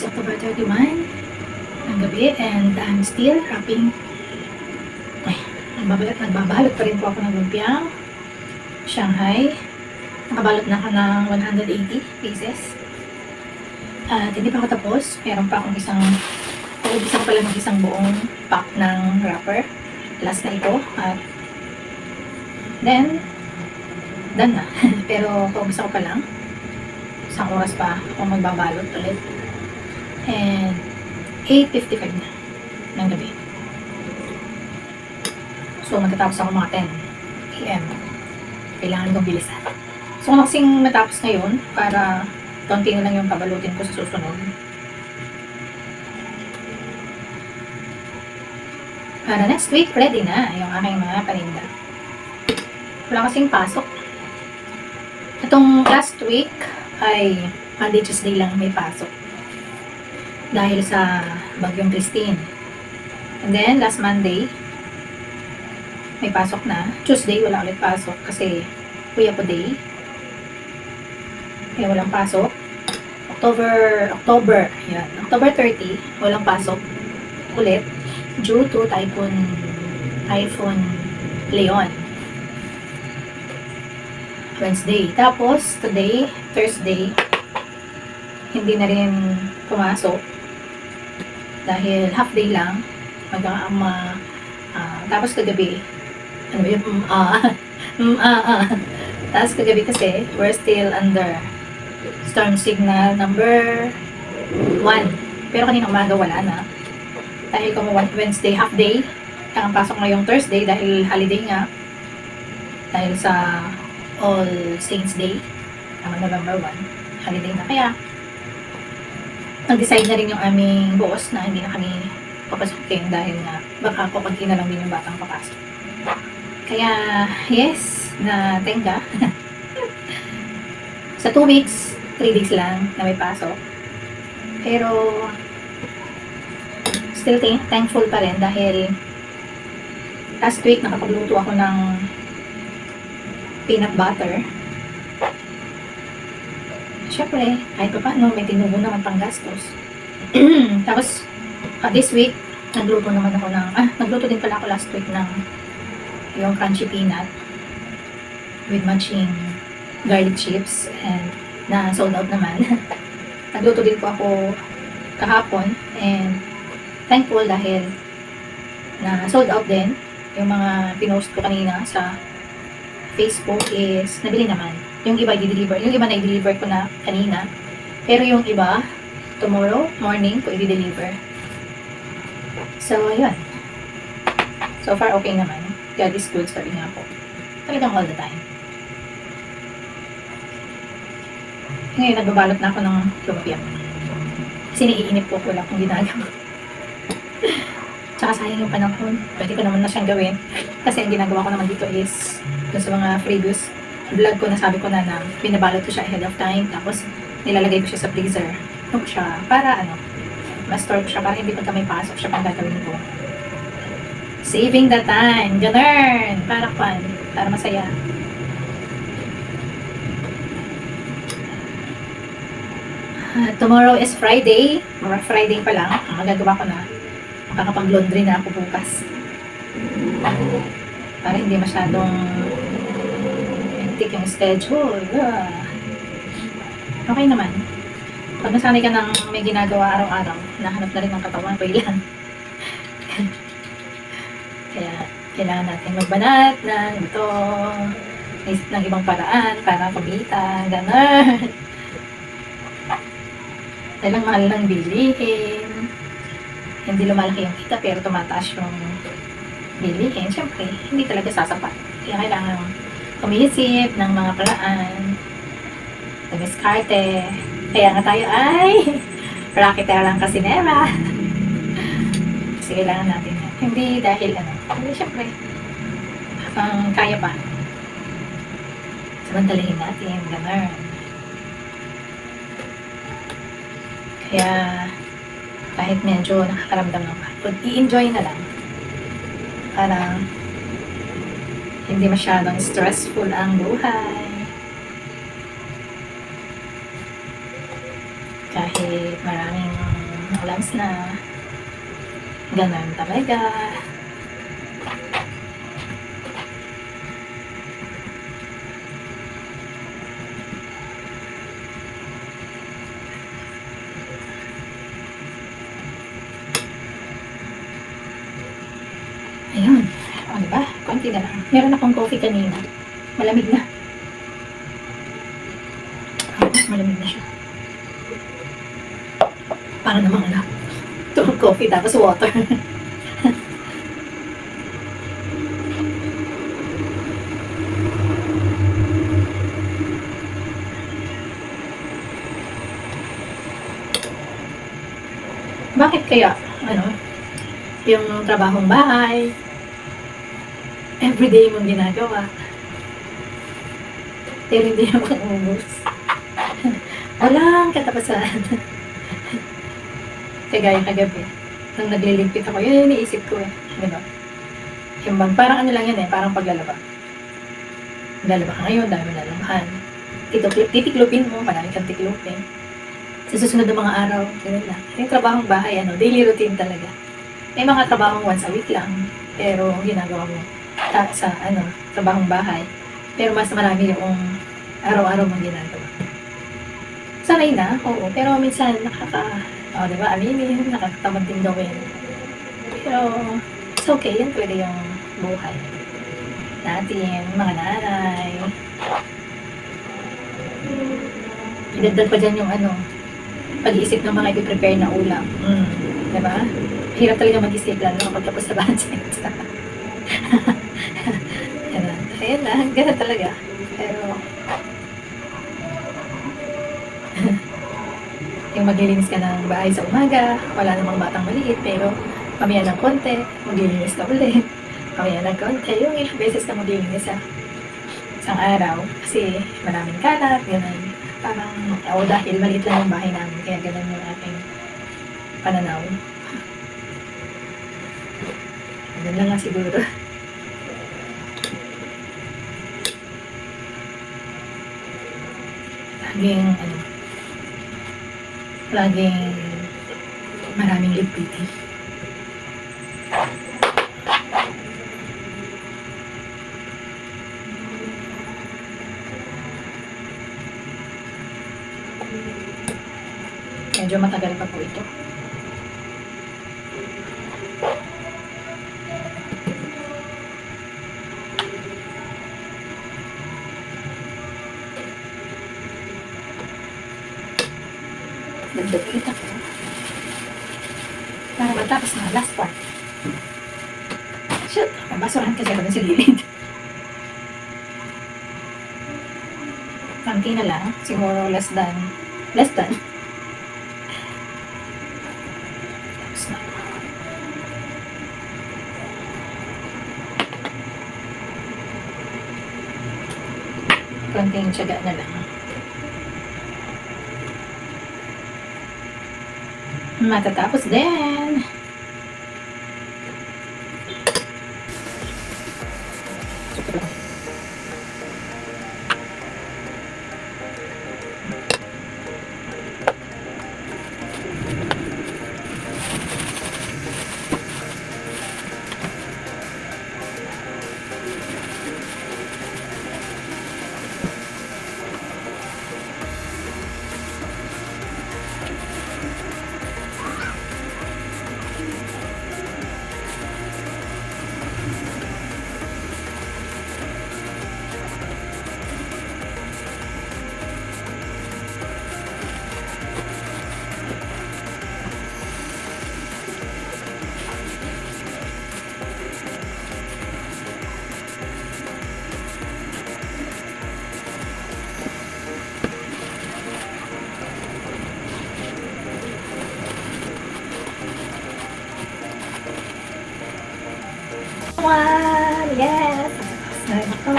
is October 31 ng gabi and I'm still wrapping ay, nagbabalot, nagbabalot pa rin po ako ng lumpiang Shanghai nakabalot na ako ng 180 pieces at hindi pa ako tapos meron pa akong isang ako pala ng isang buong pack ng wrapper. Last na ito. At then, done na. Pero paubos ako pa lang. Isang oras pa ako magbabalot ulit. And 8.55 na ng gabi. So, matatapos ako mga 10 p.m. Kailangan kong bilisan. So, kung kasing matapos ngayon, para konti na lang yung pabalutin ko sa susunod. Para next week, ready na yung aking mga paninda. Wala kasing pasok. Itong last week ay Monday, Tuesday lang may pasok. Dahil sa Bagyong Christine. And then, last Monday, may pasok na. Tuesday, wala ulit pasok kasi Kuya po day. Kaya walang pasok. October, October, yan. October 30, walang pasok ulit due to Typhoon Typhoon Leon. Wednesday. Tapos, today, Thursday, hindi na rin pumasok. Dahil half day lang. Mag, um, uh, uh, tapos kagabi, ano ba yun? Mm, ah, mm, ah, ah. Tapos kagabi kasi, we're still under storm signal number 1. Pero kanina umaga wala na dahil kung Wednesday half day, ang pasok ngayong Thursday dahil holiday nga. Dahil sa All Saints Day, ang November 1, holiday na. Kaya, nag-decide na rin yung aming boss na hindi na kami papasukin dahil nga baka kukunti na lang din yung batang papasok. Kaya, yes, na tenga. sa 2 weeks, 3 days lang na may pasok. Pero, still thank- thankful pa rin dahil last week nakapagluto ako ng peanut butter. Siyempre, kahit pa paano, may tinubo naman pang gastos. Tapos, ah, this week, nagluto naman ako ng, ah, nagluto din pala ako last week ng yung crunchy peanut with matching garlic chips and na sold out naman. nagluto din po ako kahapon and thankful dahil na sold out din. Yung mga pinost ko kanina sa Facebook is nabili naman. Yung iba i-deliver. Yung iba na i-deliver ko na kanina. Pero yung iba, tomorrow morning ko i-deliver. So, ayun. So far, okay naman. God is good, sabi nga po. Talagang all the time. Ngayon, nagbabalot na ako ng lumpia. Kasi naiinip po ko lang kung ginagawa. Tsaka sayang yung panahon. Pwede ko naman na siyang gawin. Kasi ang ginagawa ko naman dito is dun sa mga previous vlog ko na sabi ko na na binabalot ko siya ahead of time. Tapos nilalagay ko siya sa freezer. Ko siya? Para ano, ma-store siya para hindi pagka may pasok siya pang gagawin ko. Saving the time. Ganun. Para fun. Para masaya. Ah, tomorrow is Friday. Mga Friday pa lang. Ang magagawa ko na makakapag-laundry na ako bukas. Para hindi masyadong hectic yung schedule. Ah. Okay naman. Pag nasanay ka ng may ginagawa araw-araw, nahanap na rin ng katawan ko ilan. Kaya kailangan natin magbanat ng ito, ng ibang paraan para kumita, gano'n. Dahil ang mahal ng bilihin, hindi lumalaki yung kita pero tumataas yung bilihin, syempre, hindi talaga sasapat. Kaya kailangan umisip ng mga paraan, dumiskarte. Kaya nga tayo ay racketera lang kasi nera. kasi kailangan natin. Hindi dahil ano, hindi syempre, ang kaya pa. Samantalahin natin, gano'n. Kaya, kahit medyo nakakaramdam ng pagod, i-enjoy na lang. Para hindi masyadong stressful ang buhay. Kahit maraming ng lungs na ganun talaga. Ayun. O, diba? Konti na lang. Meron akong coffee kanina. Malamig na. Ah, malamig na siya. Para namang ano. Ito coffee tapos water. Bakit kaya, ano, yung trabahong bahay, everyday mong ginagawa, pero hindi naman umubos. Walang katapasan. Kagaya kagabi, nung nagliligpit ako, yun yung iniisip ko eh. Di ba? Yung bang, parang ano lang yan eh, parang paglalaba. Lalaba ka ngayon, dami lalabahan. Titiklop, titiklopin mo, marami kang tiklopin. Sa susunod na mga araw, ganun lang. Yung trabahong bahay, ano, daily routine talaga. May mga trabahong once a week lang, pero ginagawa mo ta, sa ano, trabahong bahay. Pero mas marami yung araw-araw mong ginagawa. Sanay na, oo. Pero minsan nakaka, oh, di ba, aminin, nakakatamad din gawin. Pero, it's okay. Yan talaga yung buhay natin, mga nanay. Idagdag pa dyan yung ano, pag-iisip ng mga i-prepare na ulam. Mm. Di ba? Hirap talaga mag-isip lalo kapag tapos sa budget. Ayun na, ganun talaga. Pero, yung maglilinis ka ng bahay sa umaga, wala namang batang maliit, pero mamaya ng konti, maglilinis ka ulit. Mamaya ng konti, yung ilang beses ka maglilinis sa isang araw. Kasi maraming kalat, ganun. Parang, o dahil maliit lang yung bahay namin, kaya ganun yung aking pananaw. Ganun lang nga siguro. Laging, ano, laging maraming ligpitin. Medyo matagal pa po ito. Shoot! Mabasurahan kasi ako dun sa gilid. Kanti na lang. Siguro less than. Less than. Konting tiyaga na lang. Matatapos din. One! Yes! Ay, ako.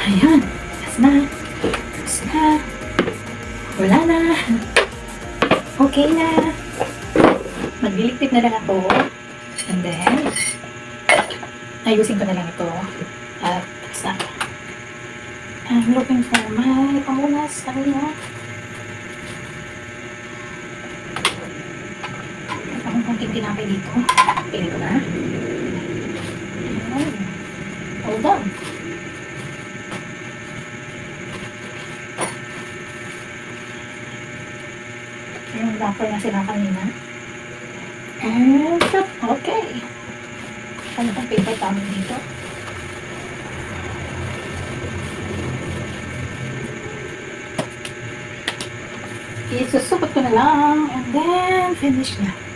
Ayan. Tapos na. Tapos na. Wala na. Magliligpit na lang ako. And then, ayusin ko na lang ito. At, basta. I'm looking for my pangunas. Sabi niya. At akong konting tinapay dito. Pili ko na. Ayan. Hold on. Yung na sila kanina. And, okay. Ano bang paper towel dito? Isusupot ko na lang. And then, finish na.